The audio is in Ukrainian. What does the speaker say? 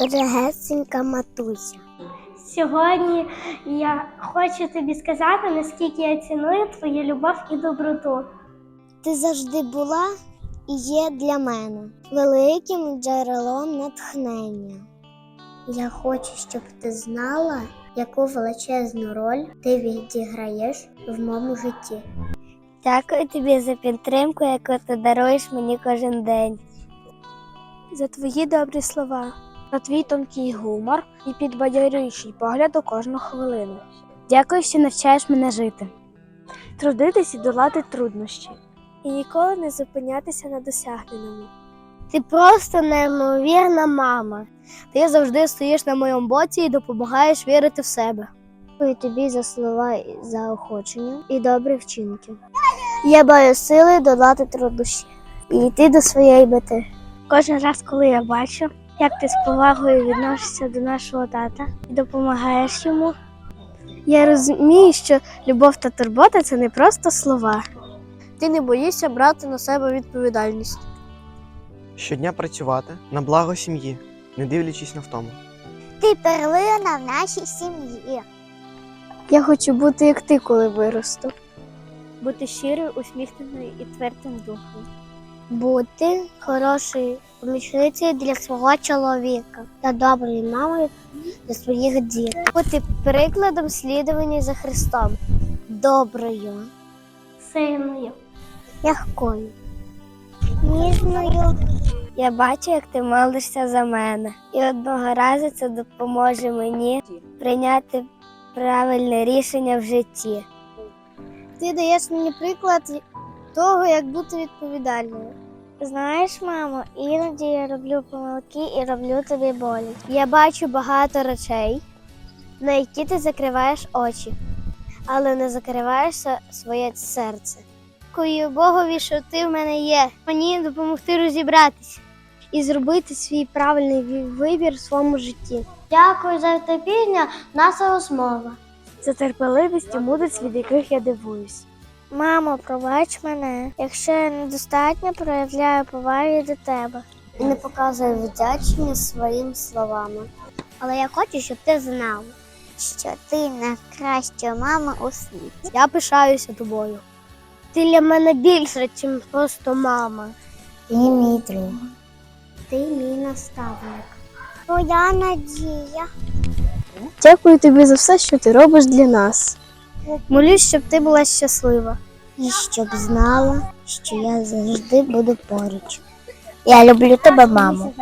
Дорогесенька матуся. Сьогодні я хочу тобі сказати, наскільки я ціную твою любов і доброту. Ти завжди була і є для мене великим джерелом натхнення. Я хочу, щоб ти знала, яку величезну роль ти відіграєш в моєму житті. Дякую тобі за підтримку, яку ти даруєш мені кожен день. За твої добрі слова, за твій тонкий гумор і підбадьорюючий погляд у кожну хвилину. Дякую, що навчаєш мене жити, трудитись і долати труднощі, і ніколи не зупинятися на досягненому. Ти просто неймовірна мама. Ти завжди стоїш на моєму боці і допомагаєш вірити в себе. Дякую тобі за слова і заохочення і добрі вчинки. Я маю сили долати труднощі і йти до своєї мети. Кожен раз, коли я бачу, як ти з повагою відносишся до нашого тата і допомагаєш йому, я розумію, що любов та турбота це не просто слова. Ти не боїшся брати на себе відповідальність. Щодня працювати на благо сім'ї, не дивлячись на втому. Ти перлина в нашій сім'ї. Я хочу бути як ти, коли виросту. Бути щирою, усміхненою і твердим духом. Бути хорошою помічницею для свого чоловіка та доброю мамою для своїх дітей. Бути прикладом слідування за Христом. Доброю, Синою. м'якою, ніжною. Я бачу, як ти молишся за мене, і одного разу це допоможе мені прийняти правильне рішення в житті. Ти даєш мені приклад того, як бути відповідальною. Знаєш, мамо, іноді я роблю помилки і роблю тобі болі. Я бачу багато речей, на які ти закриваєш очі, але не закриваєшся своє серце. Дякую Богові, що ти в мене є. Мені допомогти розібратися і зробити свій правильний вибір в своєму житті. Дякую за терпіння, наша розмова. За терпеливість і мудрість, від яких я дивуюсь. Мамо, пробач мене, якщо я недостатньо проявляю поваги до тебе і не показую вдячність своїми словами. Але я хочу, щоб ти знав, що ти найкраща мама у світі. Я пишаюся тобою. Ти для мене більше, ніж просто мама. Ти мій друг. Ти мій наставник. Моя надія. Дякую тобі за все, що ти робиш для нас. Молюсь, щоб ти була щаслива. І щоб знала, що я завжди буду поруч. Я люблю тебе, мамо.